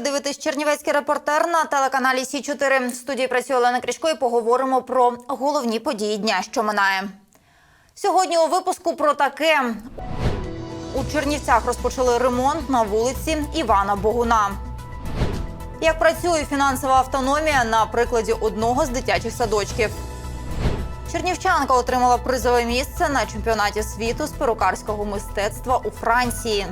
Ви дивитесь Чернівецький репортер на телеканалі Сі 4 В студії працює Олена Крішко і поговоримо про головні події дня, що минає. Сьогодні у випуску про таке. У Чернівцях розпочали ремонт на вулиці Івана Богуна. Як працює фінансова автономія на прикладі одного з дитячих садочків. Чернівчанка отримала призове місце на чемпіонаті світу з перукарського мистецтва у Франції.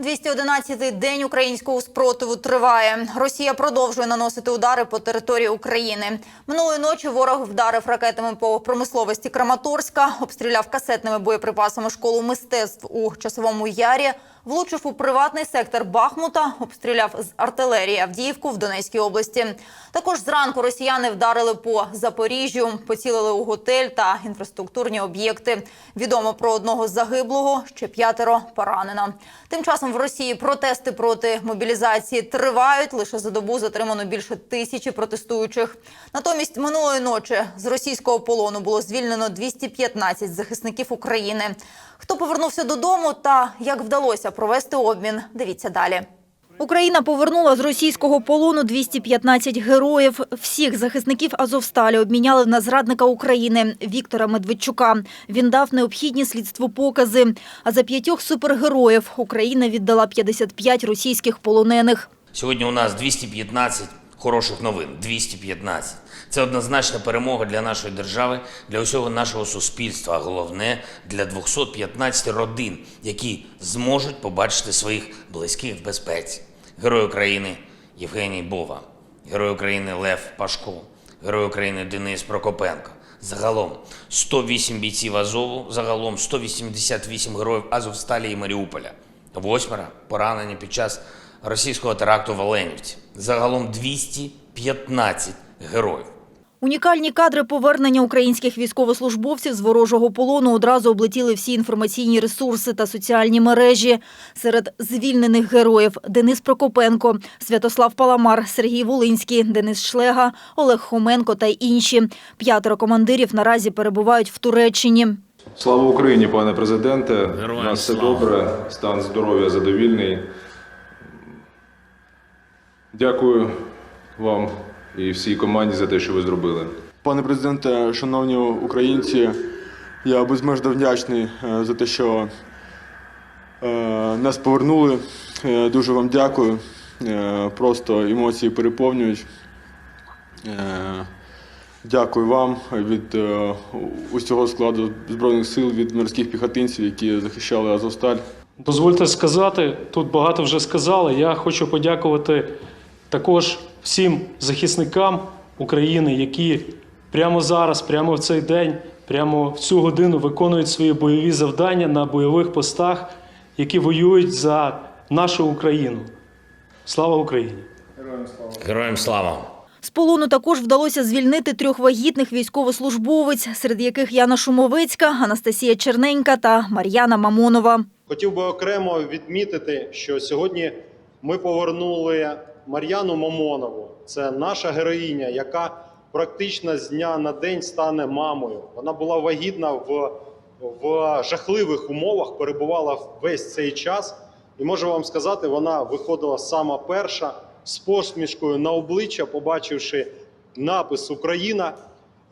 «211-й день українського спротиву триває. Росія продовжує наносити удари по території України. Минулої ночі ворог вдарив ракетами по промисловості Краматорська, обстріляв касетними боєприпасами школу мистецтв у часовому ярі, влучив у приватний сектор Бахмута, обстріляв з артилерії Авдіївку в Донецькій області. Також зранку росіяни вдарили по Запоріжжю, поцілили у готель та інфраструктурні об'єкти. Відомо про одного загиблого, ще п'ятеро поранено. Тим часом в Росії протести проти мобілізації тривають. Лише за добу затримано більше тисячі протестуючих. Натомість минулої ночі з російського полону було звільнено 215 захисників України. Хто повернувся додому та як вдалося провести обмін? Дивіться далі. Україна повернула з російського полону 215 героїв. Всіх захисників Азовсталі обміняли на зрадника України Віктора Медведчука. Він дав необхідні слідству покази. А за п'ятьох супергероїв Україна віддала 55 російських полонених. Сьогодні у нас 215 хороших новин. 215. Це однозначна перемога для нашої держави, для усього нашого суспільства. А головне для 215 родин, які зможуть побачити своїх близьких в безпеці. Герой України Євгеній Бова, Герой України Лев Пашко, Герой України Денис Прокопенко. Загалом 108 бійців Азову, загалом 188 героїв Азовсталі і Маріуполя. Восьмеро поранені під час російського теракту в Оленівці. Загалом 215 героїв. Унікальні кадри повернення українських військовослужбовців з ворожого полону одразу облетіли всі інформаційні ресурси та соціальні мережі. Серед звільнених героїв Денис Прокопенко, Святослав Паламар, Сергій Волинський, Денис Шлега, Олег Хоменко та інші. П'ятеро командирів наразі перебувають в Туреччині. Слава Україні, пане президенте. Героям У нас все слава. добре, стан здоров'я задовільний. Дякую вам і всій команді за те, що ви зробили. Пане президенте, шановні українці, я безмежно вдячний е, за те, що е, нас повернули. Дуже вам дякую. Е, Просто емоції переповнюють. Дякую вам від усього складу Збройних сил, від морських піхотинців, які захищали Азовсталь. Дозвольте сказати, тут багато вже сказали. Я хочу подякувати також всім захисникам України, які прямо зараз, прямо в цей день, прямо в цю годину виконують свої бойові завдання на бойових постах, які воюють за нашу Україну. Слава Україні! Героям слава! З полону також вдалося звільнити трьох вагітних військовослужбовиць, серед яких Яна Шумовицька, Анастасія Черненька та Мар'яна Мамонова. Хотів би окремо відмітити, що сьогодні ми повернули Мар'яну Мамонову. Це наша героїня, яка практично з дня на день стане мамою. Вона була вагітна в, в жахливих умовах, перебувала весь цей час. І можу вам сказати, вона виходила сама перша з посмішкою на обличчя, побачивши напис Україна.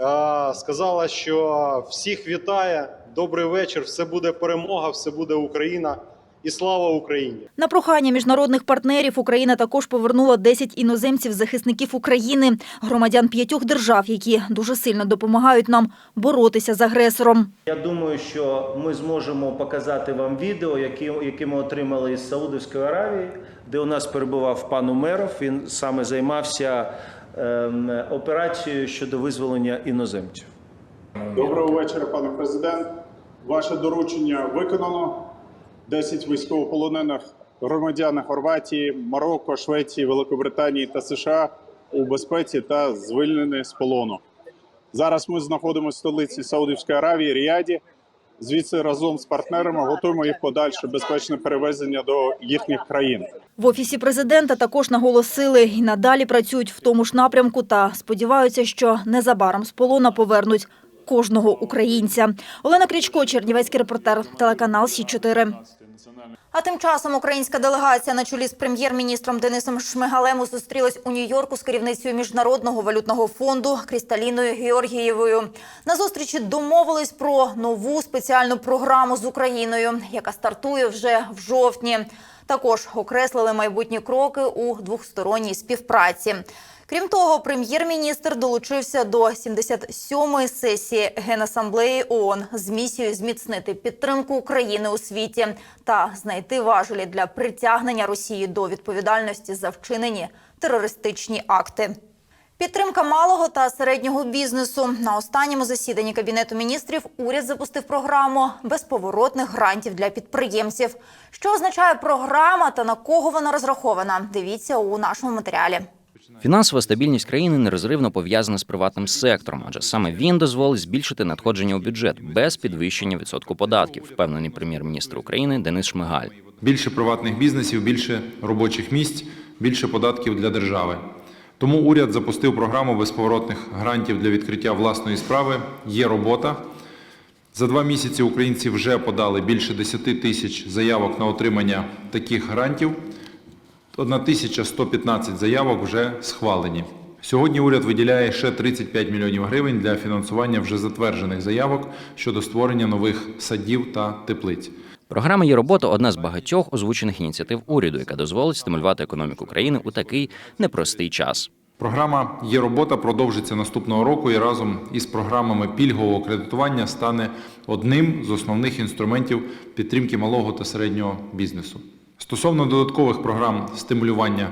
Е, Сказала, що всіх вітає. Добрий вечір. Все буде перемога, все буде Україна. І слава Україні! На прохання міжнародних партнерів Україна також повернула 10 іноземців-захисників України, громадян п'ятьох держав, які дуже сильно допомагають нам боротися з агресором. Я думаю, що ми зможемо показати вам відео, які, які ми отримали із Саудовської Аравії, де у нас перебував пан Умеров. Він саме займався ем, операцією щодо визволення іноземців. Доброго вечора, пане президент. Ваше доручення виконано. 10 військовополонених громадян Хорватії, Марокко, Швеції, Великобританії та США у безпеці та звільнені з полону. Зараз ми знаходимося в столиці Саудівської Аравії, Ріаді. Звідси разом з партнерами готуємо їх подальше безпечне перевезення до їхніх країн. В офісі президента також наголосили і надалі працюють в тому ж напрямку та сподіваються, що незабаром з полона повернуть кожного українця. Олена Крічко, Чернівецький репортер, телеканал Сі 4 А тим часом українська делегація на чолі з прем'єр-міністром Денисом Шмигалем зустрілась у Нью-Йорку з керівницею міжнародного валютного фонду Крісталіною Георгієвою. На зустрічі домовились про нову спеціальну програму з Україною, яка стартує вже в жовтні. Також окреслили майбутні кроки у двосторонній співпраці. Крім того, прем'єр-міністр долучився до 77-ї сесії Генасамблеї ООН з місією зміцнити підтримку України у світі та знайти важелі для притягнення Росії до відповідальності за вчинені терористичні акти. Підтримка малого та середнього бізнесу на останньому засіданні кабінету міністрів уряд запустив програму безповоротних грантів для підприємців. Що означає програма та на кого вона розрахована? Дивіться у нашому матеріалі. Фінансова стабільність країни нерозривно пов'язана з приватним сектором, адже саме він дозволить збільшити надходження у бюджет без підвищення відсотку податків, впевнений прем'єр-міністр України Денис Шмигаль. Більше приватних бізнесів, більше робочих місць, більше податків для держави. Тому уряд запустив програму безповоротних грантів для відкриття власної справи. Є робота. За два місяці українці вже подали більше 10 тисяч заявок на отримання таких грантів. 1115 заявок вже схвалені. Сьогодні уряд виділяє ще 35 мільйонів гривень для фінансування вже затверджених заявок щодо створення нових садів та теплиць. Програма є робота одна з багатьох озвучених ініціатив уряду, яка дозволить стимулювати економіку країни у такий непростий час. Програма «Є робота» продовжиться наступного року і разом із програмами пільгового кредитування стане одним з основних інструментів підтримки малого та середнього бізнесу. Стосовно додаткових програм стимулювання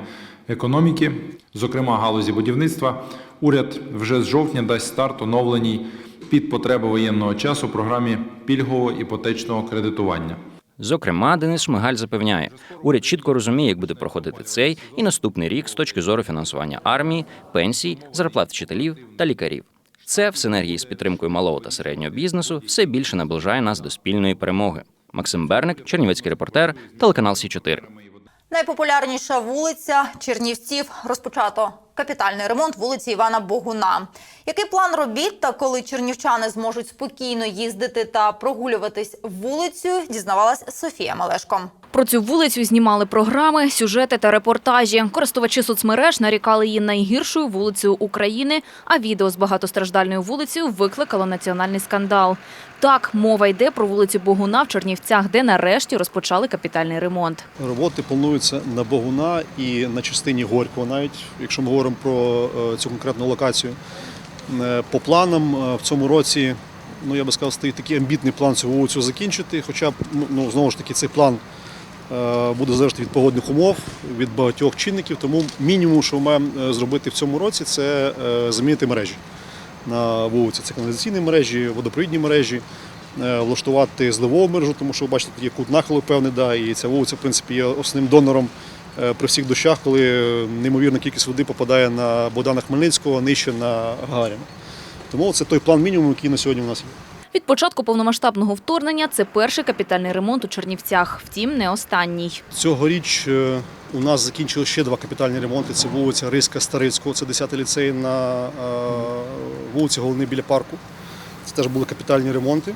економіки, зокрема галузі будівництва, уряд вже з жовтня дасть старт оновленій під потреби воєнного часу програмі пільгового іпотечного кредитування. Зокрема, Денис Шмигаль запевняє, уряд чітко розуміє, як буде проходити цей і наступний рік з точки зору фінансування армії, пенсій, зарплат вчителів та лікарів. Це в синергії з підтримкою малого та середнього бізнесу все більше наближає нас до спільної перемоги. Максим Берник, Чернівецький репортер, телеканал Сі 4 Найпопулярніша вулиця Чернівців розпочато капітальний ремонт вулиці Івана Богуна. Який план робіт та коли чернівчани зможуть спокійно їздити та прогулюватись вулицею, дізнавалась Софія Малешко. Про цю вулицю знімали програми, сюжети та репортажі. Користувачі соцмереж нарікали її найгіршою вулицею України, а відео з багатостраждальною вулицею викликало національний скандал. Так, мова йде про вулицю Богуна в Чернівцях, де нарешті розпочали капітальний ремонт. Роботи плануються на Богуна і на частині Горького, навіть якщо ми говоримо про е, цю конкретну локацію. Е, По планам е, в цьому році, ну я би сказав, стоїть такий амбітний план цю вулицю закінчити. Хоча ну, ну, знову ж таки цей план е, буде залежати від погодних умов, від багатьох чинників. Тому мінімум, що ми маємо зробити в цьому році, це замінити мережі на вулиці. Це каналізаційні мережі, водопровідні мережі, влаштувати зливову мережу, тому що ви бачите, тут є кут нахилу певний, да, і ця вулиця, в принципі, є основним донором при всіх дощах, коли неймовірна кількість води попадає на Богдана Хмельницького, нижче на Гагаріна. Тому це той план мінімум, який на сьогодні у нас є. Від початку повномасштабного вторгнення це перший капітальний ремонт у Чернівцях, втім не останній. Цьогоріч е, у нас закінчили ще два капітальні ремонти. Це вулиця Риська Старицького, це 10-й ліцей на е, вулиці Головний біля парку. Це теж були капітальні ремонти.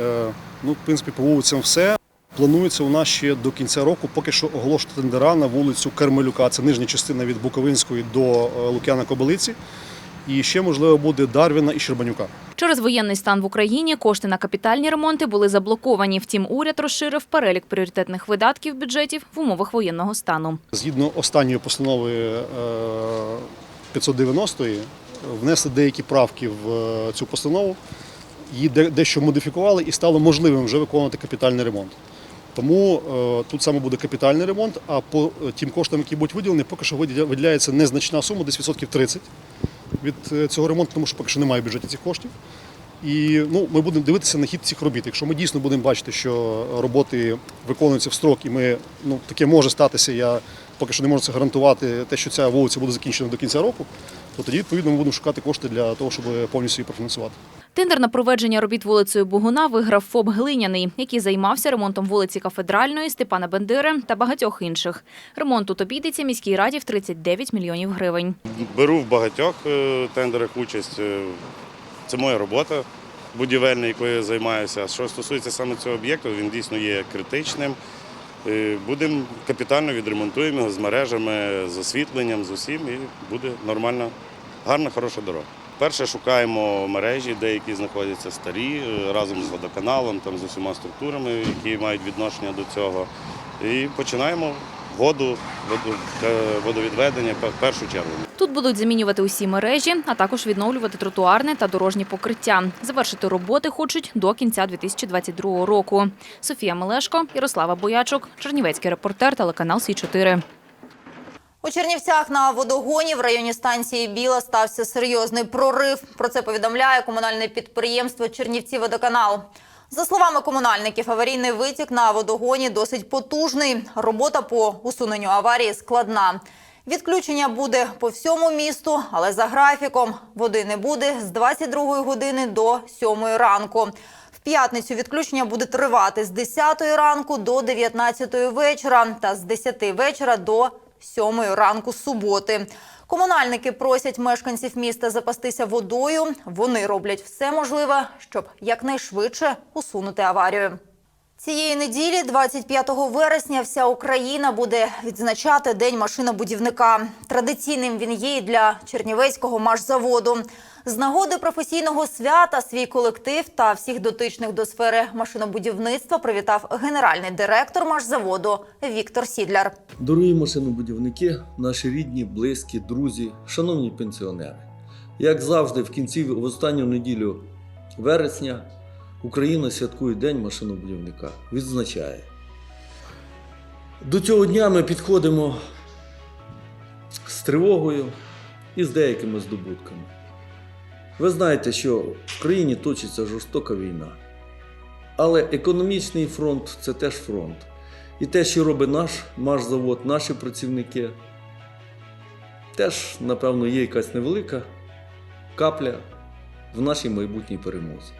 Е, Ну, в принципі, по вулицям все. Планується у нас ще до кінця року поки що оголошувати тендера на вулицю Кермелюка. Це нижня частина від Буковинської до е, Лук'яна Кобилиці. І ще, можливо, буде Дарвіна і Щербанюка. Через воєнний стан в Україні кошти на капітальні ремонти були заблоковані. Втім, уряд розширив перелік пріоритетних видатків бюджетів в умовах воєнного стану. Згідно останньої постанови е, 590-ї, внесли деякі правки в е, цю постанову, її дещо модифікували і стало можливим вже виконувати капітальний ремонт. Тому е, тут саме буде капітальний ремонт, а по е, тим коштам, які будуть виділені, поки що виділяється незначна сума, десь відсотків 30 від е, цього ремонту, тому що поки що немає в бюджеті цих коштів. І ну, ми будемо дивитися на хід цих робіт. Якщо ми дійсно будемо бачити, що роботи виконуються в строк, і ми ну таке може статися. Я поки що не можу це гарантувати, те, що ця вулиця буде закінчена до кінця року, то тоді відповідно ми будемо шукати кошти для того, щоб повністю її профінансувати. Тендер на проведження робіт вулицею Богуна виграв ФОП Глиняний, який займався ремонтом вулиці Кафедральної, Степана Бендери та багатьох інших. Ремонт тут обійдеться міській раді в 39 мільйонів гривень. Беру в багатьох е, тендерах участь. Е, Це моя робота будівельна, якою я займаюся. Що стосується саме цього об'єкту, він дійсно є критичним. Е, Будемо капітально відремонтуємо його з мережами, з освітленням, з усім, і буде нормальна, гарна, хороша дорога. Перше шукаємо мережі, деякі знаходяться старі, е, разом з водоканалом, там з усіма структурами, які мають відношення до цього. І починаємо воду, воду е, водовідведення в першу чергу. Тут будуть замінювати усі мережі, а також відновлювати тротуарне та дорожні покриття. Завершити роботи хочуть до кінця 2022 року. Софія Мелешко, Ярослава Боячук, Чернівецький репортер, телеканал Сі 4 У Чернівцях на водогоні в районі станції Біла стався серйозний прорив. Про це повідомляє комунальне підприємство Чернівці Водоканал. За словами комунальників, аварійний витік на водогоні досить потужний. Робота по усуненню аварії складна. Відключення буде по всьому місту, але за графіком води не буде з 22 години до 7 ранку. В п'ятницю відключення буде тривати з 10 ранку до 19 вечора та з 10 вечора до 7 ранку суботи. Комунальники просять мешканців міста запастися водою. Вони роблять все можливе, щоб якнайшвидше усунути аварію. Цієї неділі, 25 вересня, вся Україна буде відзначати День машинобудівника. Традиційним він є і для Чернівецького машзаводу. З нагоди професійного свята свій колектив та всіх дотичних до сфери машинобудівництва привітав генеральний директор машзаводу Віктор Сідляр. Дорогі машинобудівники, наші рідні, близькі, друзі, шановні пенсіонери. Як завжди, в кінці в останню неділю вересня Україна святкує День машинобудівника, відзначає. До цього дня ми підходимо з тривогою і з деякими здобутками. Ви знаєте, що в країні точиться жорстока війна. Але економічний фронт це теж фронт. І те, що робить наш машзавод, наші працівники, теж, напевно, є якась невелика капля в нашій майбутній перемозі.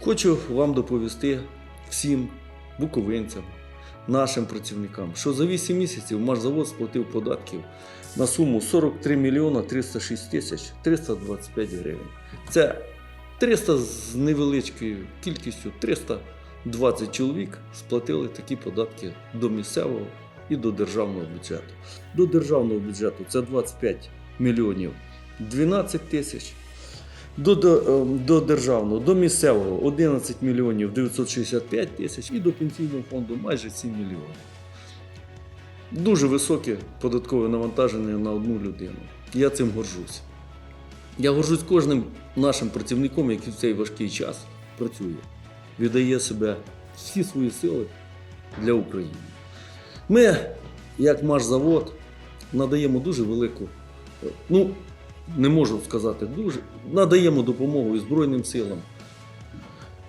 Хочу вам доповісти всім буковинцям, нашим працівникам, що за 8 місяців машзавод сплатив податків на суму 43 мільйона 306 тисяч 325 гривень. Це 300 з невеличкою кількістю 320 чоловік сплатили такі податки до місцевого і до державного бюджету. До державного бюджету це 25 мільйонів 12 тисяч. До, до, е, до державного, до місцевого 11 мільйонів 965 тисяч і до пенсійного фонду майже 7 мільйонів. Дуже високе податкове навантаження на одну людину. Я цим горжусь. Я горжусь кожним нашим працівником, який в цей важкий час працює, віддає себе всі свої сили для України. Ми, як машзавод, надаємо дуже велику, е, ну, не можу сказати дуже, надаємо допомогу і Збройним силам,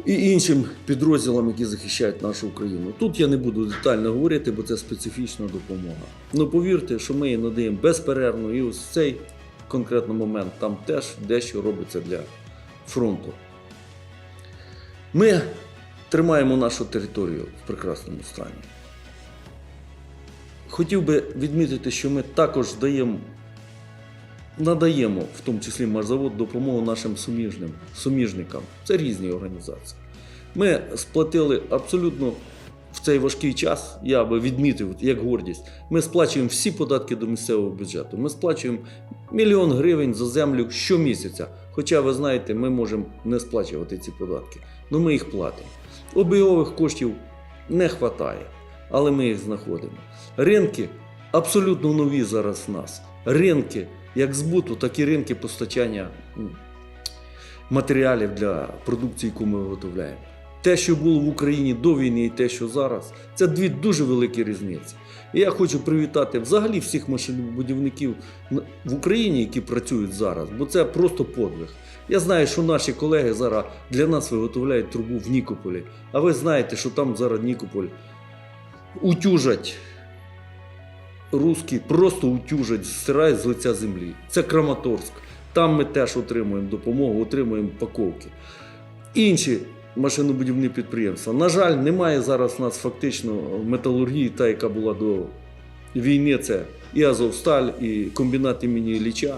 і іншим підрозділам, які захищають нашу Україну. Тут я не буду детально говорити, бо це специфічна допомога. Ну повірте, що ми її надаємо безперервно, і ось в цей конкретно момент там теж дещо робиться для фронту. Ми тримаємо нашу територію в прекрасному стані. Хотів би відмітити, що ми також даємо, надаємо, в тому числі Машзавод, допомогу нашим суміжним, суміжникам. Це різні організації. Ми сплатили абсолютно в цей важкий час, я би відмітив як гордість, ми сплачуємо всі податки до місцевого бюджету. Ми сплачуємо мільйон гривень за землю щомісяця. Хоча, ви знаєте, ми можемо не сплачувати ці податки. але ми їх платимо. Обігових коштів не вистачає, але ми їх знаходимо. Ринки абсолютно нові зараз в нас. Ринки як збуту, так і ринки постачання матеріалів для продукції, яку ми виготовляємо. Те, що було в Україні до війни, і те, що зараз, це дві дуже великі різниці. І я хочу привітати взагалі всіх машинобудівників в Україні, які працюють зараз, бо це просто подвиг. Я знаю, що наші колеги зараз для нас виготовляють трубу в Нікополі. А ви знаєте, що там зараз Нікополь утюжать русські, просто утюжать, стирають з лиця землі. Це Краматорськ. Там ми теж отримуємо допомогу, отримуємо паковки. Інші машинобудівні підприємства. На жаль, немає зараз у нас фактично металургії, та, яка була до війни. Це і Азовсталь, і комбінат імені Ілліча.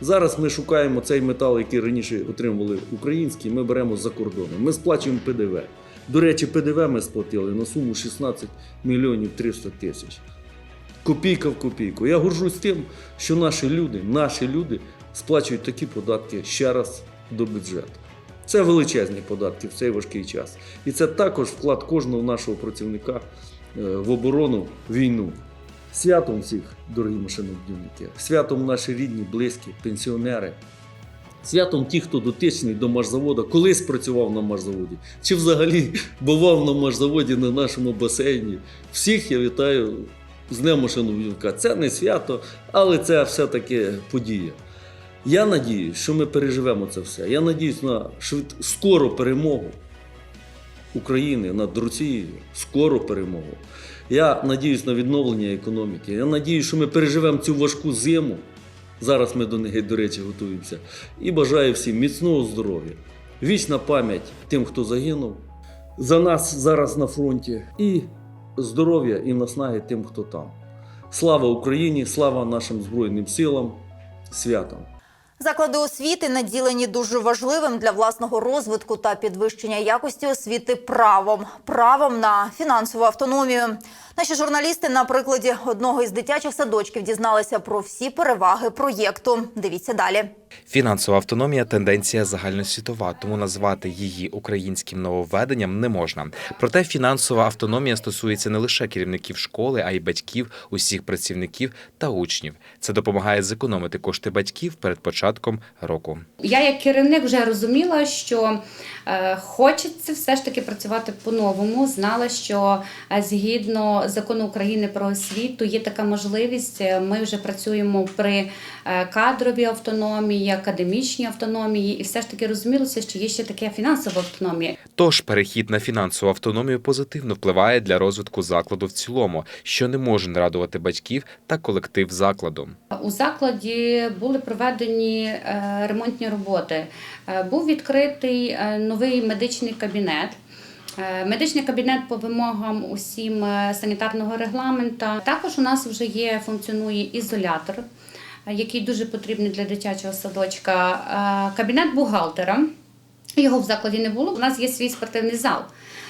Зараз ми шукаємо цей метал, який раніше отримували український, ми беремо за кордоном. Ми сплачуємо ПДВ. До речі, ПДВ ми сплатили на суму 16 мільйонів 300 тисяч. Копійка в копійку. Я горжусь тим, що наші люди, наші люди сплачують такі податки ще раз до бюджету. Це величезні податки в цей важкий час. І це також вклад кожного нашого працівника е, в оборону війну. Святом всіх, дорогі машинобудівники, святом наші рідні, близькі, пенсіонери, святом ті, хто дотичний до машзаводу, колись працював на машзаводі, чи взагалі бував на машзаводі на нашому басейні. Всіх я вітаю з Днем машинобудівника. Це не свято, але це все-таки подія. Я надіюсь, що ми переживемо це все. Я надіюсь на швид... скору перемогу України над Росією, скору перемогу. Я надіюсь на відновлення економіки. Я надіюсь, що ми переживемо цю важку зиму. Зараз ми до неї, до речі, готуємося. І бажаю всім міцного здоров'я, вічна пам'ять тим, хто загинув за нас зараз на фронті, і здоров'я і наснаги тим, хто там. Слава Україні! Слава нашим Збройним силам! Святом! Заклади освіти наділені дуже важливим для власного розвитку та підвищення якості освіти правом правом на фінансову автономію. Наші журналісти на прикладі одного із дитячих садочків дізналися про всі переваги проєкту. Дивіться далі. Фінансова автономія тенденція загальносвітова, тому назвати її українським нововведенням не можна. Проте фінансова автономія стосується не лише керівників школи, а й батьків, усіх працівників та учнів. Це допомагає зекономити кошти батьків перед початком року. Я як керівник вже розуміла, що е, хочеться все ж таки працювати по-новому. Знала, що е, згідно закону України про освіту є така можливість. Е, Ми вже працюємо при кадровій автономії, академічній автономії, і все ж таки розумілося, що є ще така фінансова автономія. Тож перехід на фінансову автономію позитивно впливає для розвитку закладу в цілому, що не може не радувати батьків та колектив закладу. У закладі були проведені е, ремонтні роботи. Е, Був відкритий е, новий медичний кабінет. Медичний кабінет по вимогам усім санітарного регламента. Також у нас вже є функціонує ізолятор, який дуже потрібний для дитячого садочка. Кабінет бухгалтера. Його в закладі не було. У нас є свій спортивний зал.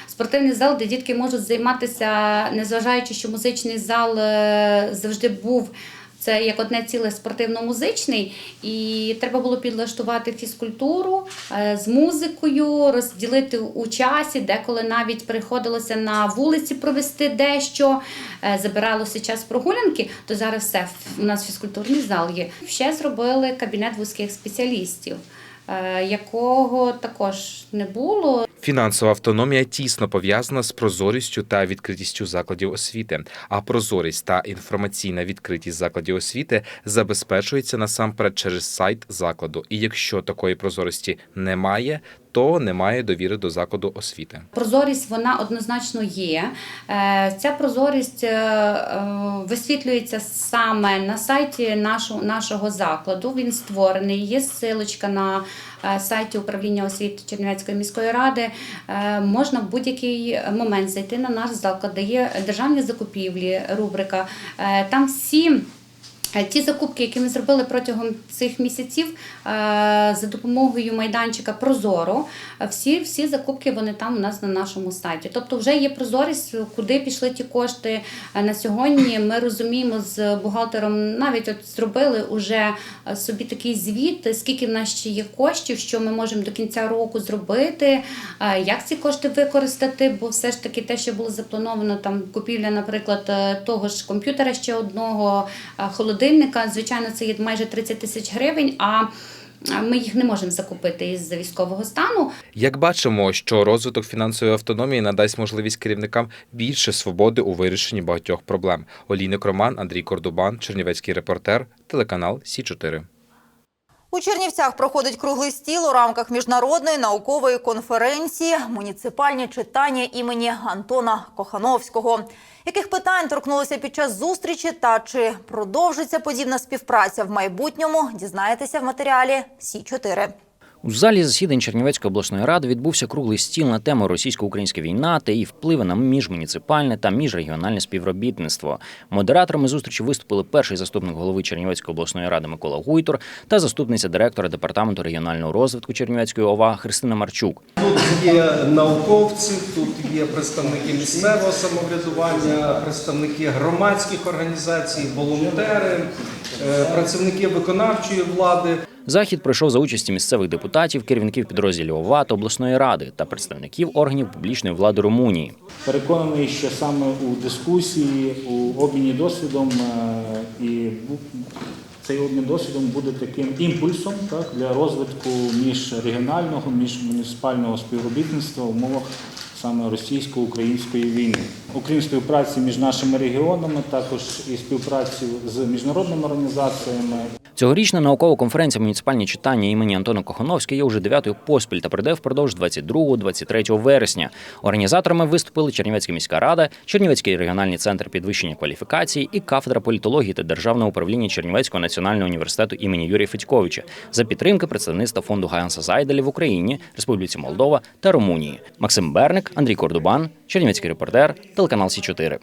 Спортивний зал, де дітки можуть займатися, незважаючи, що музичний зал е, завжди був. Це як одне ціле спортивно-музичний, і треба було підлаштувати фізкультуру е, з музикою, розділити у часі, деколи навіть приходилося на вулиці провести дещо, е, забиралося час прогулянки, то зараз все у нас фізкультурний зал є. Ще зробили кабінет вузьких спеціалістів, якого також не було. Фінансова автономія тісно пов'язана з прозорістю та відкритістю закладів освіти. А прозорість та інформаційна відкритість закладів освіти забезпечується насамперед через сайт закладу. І якщо такої прозорості немає, то немає довіри до закладу освіти. Прозорість вона однозначно є. Е, Ця прозорість е, е, висвітлюється саме на сайті нашого, закладу. Він створений. Є ссылочка на сайті управління освіти Чернівецької міської ради. Можна в будь-який момент зайти на наш заклад, де є державні закупівлі, рубрика. Там всі. Е, Ті закупки, які ми зробили протягом цих місяців е, за допомогою майданчика Прозоро, е, всі, всі закупки вони там у нас на нашому сайті. Тобто вже є прозорість, куди пішли ті кошти на сьогодні. Ми розуміємо з бухгалтером, навіть от зробили уже собі такий звіт, скільки в нас ще є коштів, що ми можемо до кінця року зробити, як ці кошти використати, бо все ж таки те, що було заплановано, там купівля, наприклад, того ж комп'ютера ще одного, е, холодильника, звичайно, це є майже 30 тисяч гривень. А ми їх не можемо закупити із військового стану. Як бачимо, що розвиток фінансової автономії надасть можливість керівникам більше свободи у вирішенні багатьох проблем. Олійник Роман, Андрій Кордубан, Чернівецький репортер, телеканал Сі 4 У Чернівцях проходить круглий стіл у рамках міжнародної наукової конференції Муніципальні читання імені Антона Кохановського. Яких питань торкнулося під час зустрічі та чи продовжиться подібна співпраця в майбутньому? Дізнаєтеся в матеріалі Сі 4 У залі засідань Чернівецької обласної ради відбувся круглий стіл на тему російсько-українська війна та її впливи на міжмуніципальне та міжрегіональне співробітництво. Модераторами зустрічі виступили перший заступник голови Чернівецької обласної ради Микола Гуйтор та заступниця директора департаменту регіонального розвитку Чернівецької ОВА Христина Марчук. Тут є науковці, тут є представники місцевого самоврядування, представники громадських організацій, волонтери, е, працівники виконавчої влади. Захід пройшов за участі місцевих депутатів, керівників підрозділів ОВА та обласної ради та представників органів публічної влади Румунії. Переконаний, що саме у дискусії, у обміні досвідом е, і цей обмін досвідом буде таким імпульсом так, для розвитку міжрегіонального, міжмуніципального співробітництва в умовах саме російсько-української війни. Окрім співпраці між нашими регіонами, також і співпраці з міжнародними організаціями. Цьогорічна наукова конференція муніципальні читання імені Антона Кохановського є вже дев'ятою поспіль та прийде впродовж 22-23 вересня. Організаторами виступили Чернівецька міська рада, Чернівецький регіональний центр підвищення кваліфікації і кафедра політології та державного управління Чернівецького національного університету імені Юрія Федьковича за підтримки представництва фонду Ганса Зайделі в Україні, Республіці Молдова та Румунії. Максим Берник, Андрій Кордубан, Чернівецький репортер, телеканал Сі 4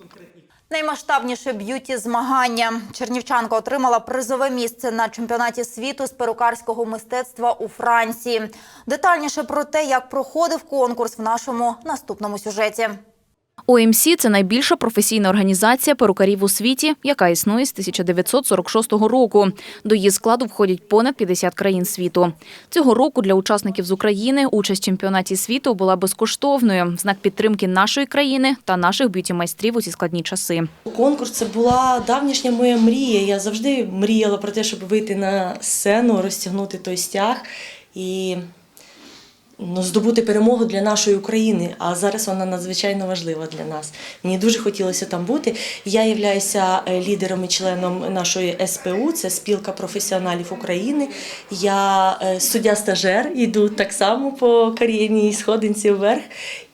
Наймасштабніше б'юті змагання. Чернівчанка отримала призове місце на чемпіонаті світу з перукарського мистецтва у Франції. Детальніше про те, як проходив конкурс в нашому наступному сюжеті. ОМС – це найбільша професійна організація перукарів у світі, яка існує з 1946 року. До її складу входять понад 50 країн світу. Цього року для учасників з України участь в чемпіонаті світу була безкоштовною в знак підтримки нашої країни та наших б'юті-майстрів у ці складні часи. Конкурс це була давнішня моя мрія. Я завжди мріяла про те, щоб вийти на сцену, розтягнути той стяг і здобути перемогу для нашої України. А зараз вона надзвичайно важлива для нас. Мені дуже хотілося там бути. Я являюся е, лідером і членом нашої СПУ, це спілка професіоналів України. Я е, суддя-стажер, йду так само по кар'єрній сходинці вверх.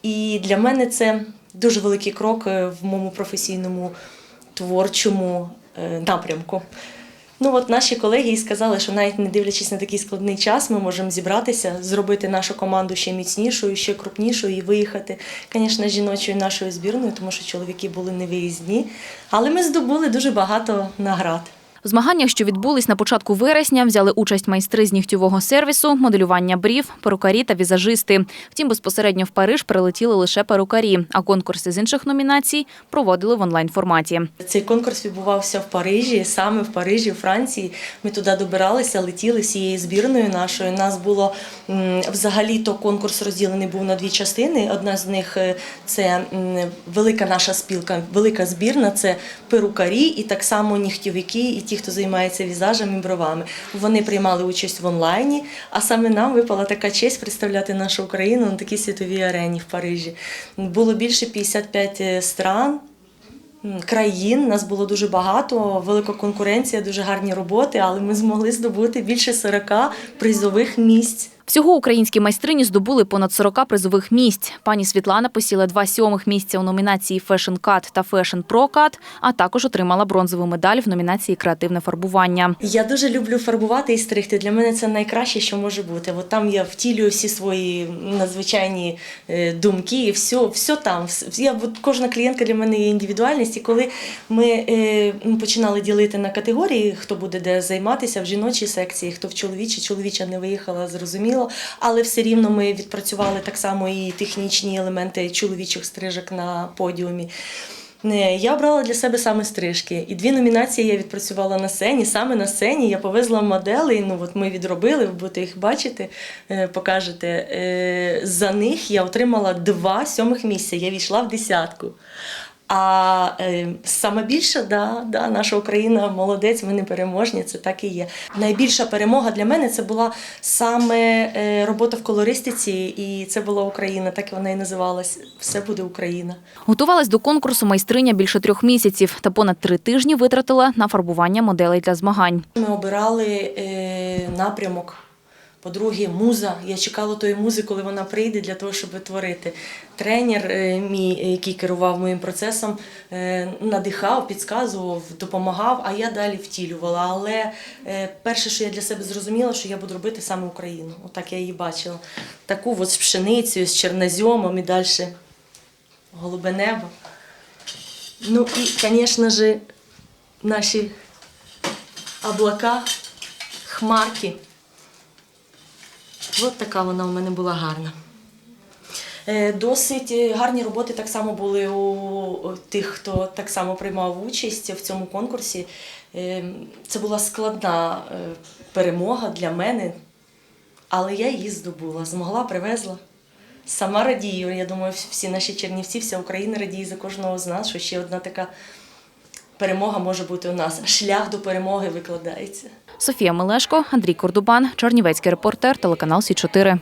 І для мене це дуже великий крок е, в моєму професійному творчому напрямку. Ну от наші колеги і сказали, що навіть не дивлячись на такий складний час, ми можемо зібратися, зробити нашу команду ще міцнішою, ще крупнішою і виїхати, звісно, жіночою нашою збірною, тому що чоловіки були невиїзні. Але ми здобули дуже багато наград. В змаганнях, що відбулись на початку вересня, взяли участь майстри з нігтєвого сервісу, моделювання брів, перукарі та візажисти. Втім, безпосередньо в Париж прилетіли лише перукарі, а конкурси з інших номінацій проводили в онлайн форматі. Цей конкурс відбувався в Парижі, саме в Парижі, у Франції. Ми туди добиралися, летіли всією збірною нашою. Нас було взагалі-то конкурс розділений був на дві частини. Одна з них е, це велика наша спілка, велика збірна це перукарі і так само нігтьовики, ті, хто займається візажем і бровами. Вони приймали участь в онлайні, а саме нам випала така честь представляти нашу Україну на такій світовій арені в Парижі. Було більше 55 стран. Країн. Нас було дуже багато, велика конкуренція, дуже гарні роботи, але ми змогли здобути більше 40 призових місць. Всього українські майстрині здобули понад 40 призових місць. Пані Світлана посіла два сьомих місця у номінації Fashion Cut та Fashion Pro Cut, а також отримала бронзову медаль в номінації Креативне фарбування. Я дуже люблю фарбувати і стригти. Для мене це найкраще, що може бути. От там я втілюю всі свої надзвичайні е, думки, і все, все там. Я, от кожна клієнтка для мене є індивідуальність. І коли ми е, починали ділити на категорії, хто буде де займатися в жіночій секції, хто в чоловічій, чоловіча не виїхала, зрозуміло. Але все рівно ми відпрацювали так само і технічні елементи чоловічих стрижок на подіумі. Не, я обрала для себе саме стрижки. І дві номінації я відпрацювала на сцені. Саме на сцені я повезла моделей. Ну от ми відробили, ви будете їх бачити, е, покажете. Е, За них я отримала два сьомих місця. Я війшла в десятку. А е, саме більше, да, да, наша Україна молодець, ми не переможні, це так і є. Найбільша перемога для мене це була саме е, робота в колористиці, і це була Україна, так вона і називалась. Все буде Україна. Готувалась до конкурсу майстриня більше трьох місяців та понад три тижні витратила на фарбування моделей для змагань. Ми обирали е, напрямок По-друге, муза. Я чекала тої музи, коли вона прийде для того, щоб творити. Тренер е, мій, який керував моїм процесом, е, надихав, підказував, допомагав, а я далі втілювала. Але е, перше, що я для себе зрозуміла, що я буду робити саме Україну. Отак я її бачила. Таку от з пшеницею, з чернозьомом і далі голубе небо. Ну і, звісно ж, наші облака, хмарки. От така вона у мене була гарна. Е, Досить е, гарні роботи так само були у тих, хто так само приймав участь в цьому конкурсі. Е, Це була складна перемога для мене, але я її здобула, змогла, привезла. Сама радію. Я думаю, всі наші чернівці, вся Україна радіє за кожного з нас, що ще одна така перемога може бути у нас. Шлях до перемоги викладається. Софія Мелешко, Андрій Кордубан, Чернівецький репортер, телеканал Сі 4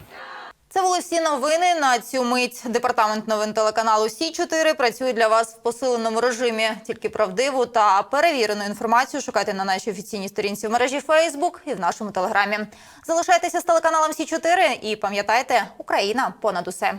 Це були всі новини на цю мить. Департамент новин телеканалу Сі 4 працює для вас в посиленому режимі. Тільки правдиву та перевірену інформацію шукайте на нашій офіційній сторінці в мережі Фейсбук і в нашому телеграмі. Залишайтеся з телеканалом Сі 4 і пам'ятайте, Україна понад усе.